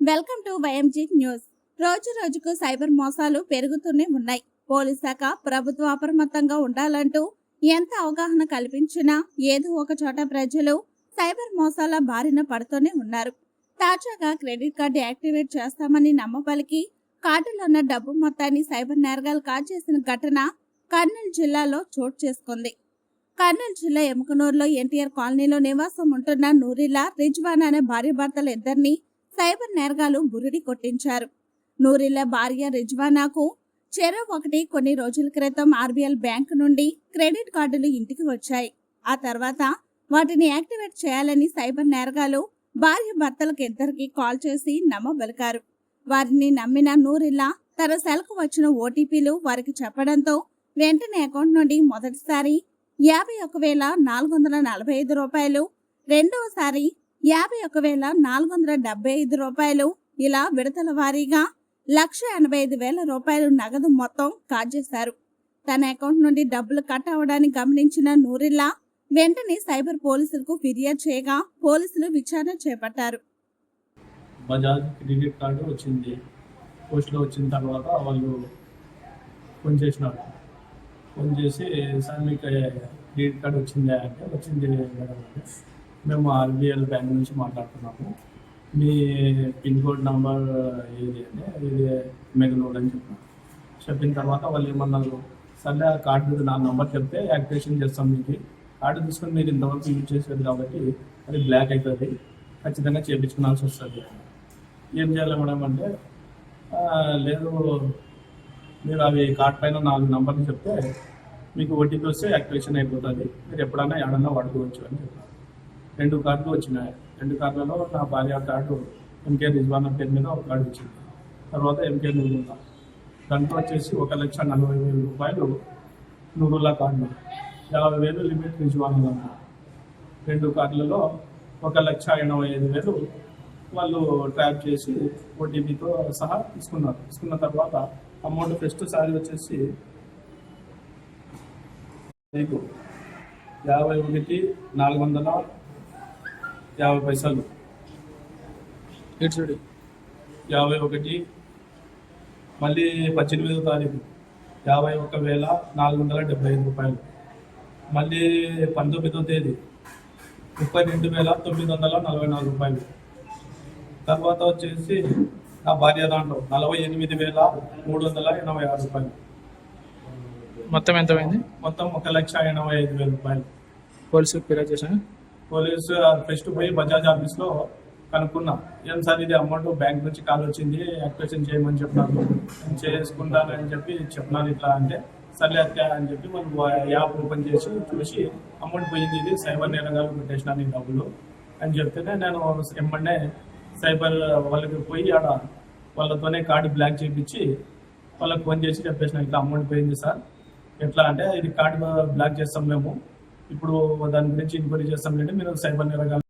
Welcome to వైఎంజీ news. రోజు రోజుకు cyber మోసాలు పెరుగుతూనే ఉన్నాయి. పోలీస్ శాఖ ప్రభుత్వం అప్రమత్తంగా ఉండాలంటూ ఎంత అవగాహన కల్పించినా ఏదో ఒక చోట ప్రజలు సైబర్ మోసాల బారిన పడుతూనే ఉన్నారు. తాజాగా క్రెడిట్ కార్డు యాక్టివేట్ చేస్తామని నమ్మపలికి కార్డులో ఉన్న డబ్బు మొత్తాన్ని సైబర్ నేరగాలు కాజేసిన ఘటన కర్నూలు జిల్లాలో చోటు చేసుకుంది. కర్నూలు జిల్లా ఎముకనూరులో ఎన్టీఆర్ కాలనీలో నివాసం ఉంటున్న నూరిలా రిజ్వాన్ అనే భార్యాభర్తల ఇద్దరిని సైబర్ నేరగాలు బురిడి కొట్టించారు. నూరిల్ల భార్య రిజ్వానాకు చెరో ఒకటి కొన్ని రోజుల క్రితం ఆర్బీఎల్ బ్యాంక్ నుండి క్రెడిట్ కార్డులు ఇంటికి వచ్చాయి. ఆ తర్వాత వాటిని యాక్టివేట్ చేయాలని సైబర్ నేరగాలు భార్య భర్తలకు ఇద్దరికి కాల్ చేసి నమ్మబలికారు. వారిని నమ్మిన నూరిల్లా తన సెల్కు వచ్చిన ఓటీపీలు వారికి చెప్పడంతో వెంటనే అకౌంట్ నుండి మొదటిసారి యాభై ఒక వేల నాలుగు వందల నలభై ఐదు రూపాయలు రెండవసారి యాభై ఒక వేల నాలుగు వందల డెబ్బై ఐదు రూపాయలు ఇలా విడతల వారీగా లక్ష ఎనభై ఐదు వేల రూపాయలు నగదు మొత్తం కాజేశారు. తన అకౌంట్ నుండి డబ్బులు కట్ అవడాన్ని గమనించిన నూరిల్లా వెంటనే సైబర్ పోలీసులకు ఫిర్యాదు చేయగా పోలీసులు విచారణ చేపట్టారు. బజాజ్ క్రెడిట్ కార్డు వచ్చింది. పోస్ట్లో వచ్చిన తర్వాత వాళ్ళు ఫోన్ చేసినారు. ఫోన్ చేసి సార్ మీకు క్రెడిట్ కార్డు వచ్చిందా? అంటే వచ్చింది మేడం. మేము ఆర్బిఎల్ బ్యాంక్ నుంచి మాట్లాడుతున్నాము. మీ పిన్ కోడ్ నంబర్ ఏది అంటే ఇది మెగనోడ్ అని చెప్పాను చెప్పిన తర్వాత వాళ్ళు ఏమన్నారు? సర్లే ఆ కార్డు నా నంబర్ చెప్తే యాక్టివేషన్ చేస్తాం మీకు. కార్డు తీసుకొని మీరు ఇంతవరకు యూజ్ చేసేది కాబట్టి అది బ్లాక్ అవుతుంది ఖచ్చితంగా చేయించుకోవాల్సి వస్తుంది. ఏం చేయాలి మేడం అంటే లేదు మీరు అవి కార్డ్ పైన నాలుగు నంబర్లు చెప్తే మీకు ఓటీపీ వస్తే యాక్టివేషన్ అయిపోతుంది. మీరు ఎప్పుడైనా ఎక్కడన్నా వాడుకోవచ్చు అని చెప్పారు. రెండు కార్డులు వచ్చినాయి. రెండు కార్డులలో నా భార్య కార్డు ఎంకే రిజ్వానా పేరు మీద ఒక కార్డు వచ్చింది. తర్వాత ఎంకే నూరుల్లా దాంట్లో వచ్చేసి ఒక లక్ష నలభై వేల రూపాయలు నూరుల్లా కార్డు. యాభై వేలు లిమిట్ రిజ్వాన్ అన్నారు రెండు కార్డులలో ఒక లక్ష ఎనభై ఐదు వేలు వాళ్ళు ట్రాప్ చేసి ఓటీపీతో సహా తీసుకున్నారు. తీసుకున్న తర్వాత అమౌంట్ ఫస్ట్ సారి వచ్చేసి మీకు యాభై ఒకటి నాలుగు వందల యాభై పైసలు. ఇటు యాభై ఒకటి మళ్ళీ పద్దెనిమిదో తారీఖు. యాభై ఒక్క వేల నాలుగు వందల డెబ్బై ఐదు రూపాయలు. మళ్ళీ పంతొమ్మిదో తేదీ. ముప్పై రెండు వేల తొమ్మిది వందల నలభై నాలుగు రూపాయలు. తర్వాత వచ్చేసి నా భార్య దాంట్లో నలభై ఎనిమిది వేల మూడు వందల ఎనభై ఆరు రూపాయలు. మొత్తం ఎంత అయింది మొత్తం ఒక లక్ష ఎనభై ఐదు వేల రూపాయలు. పోలీసులకు ఫిర్యాదు చేశాను పోలీసు ఫస్ట్ పోయి బజాజ్ ఆఫీస్లో కనుక్కున్నా. ఏం సార్ ఇది అమౌంట్ బ్యాంక్ నుంచి కాల్ వచ్చింది యాక్టివేషన్ చేయమని చెప్పినారు నేను చేసుకుంటానని చెప్పి చెప్పినాను ఇట్లా అంటే సర్లే అత్తే అని చెప్పి మనం యాప్ ఓపెన్ చేసి చూసి అమౌంట్ పోయింది ఇది సైబర్ నేరగాలు పెట్టేసినాను ఈ డబ్బులు అని చెప్తేనే నేను ఎమ్మడే సైబర్ వాళ్ళకి పోయి ఆడ వాళ్ళతోనే కార్డు బ్లాక్ చేయించి వాళ్ళకి ఫోన్ చేసి చెప్పేసిన ఇట్లా అమౌంట్ పోయింది సార్. ఎట్లా అంటే ఇది కార్డు బ్లాక్ చేస్తాం మేము. ఇప్పుడు దాని గురించి ఎంక్వైరీ చేస్తాం లేదంటే మీరు సైబర్ నేరగాలు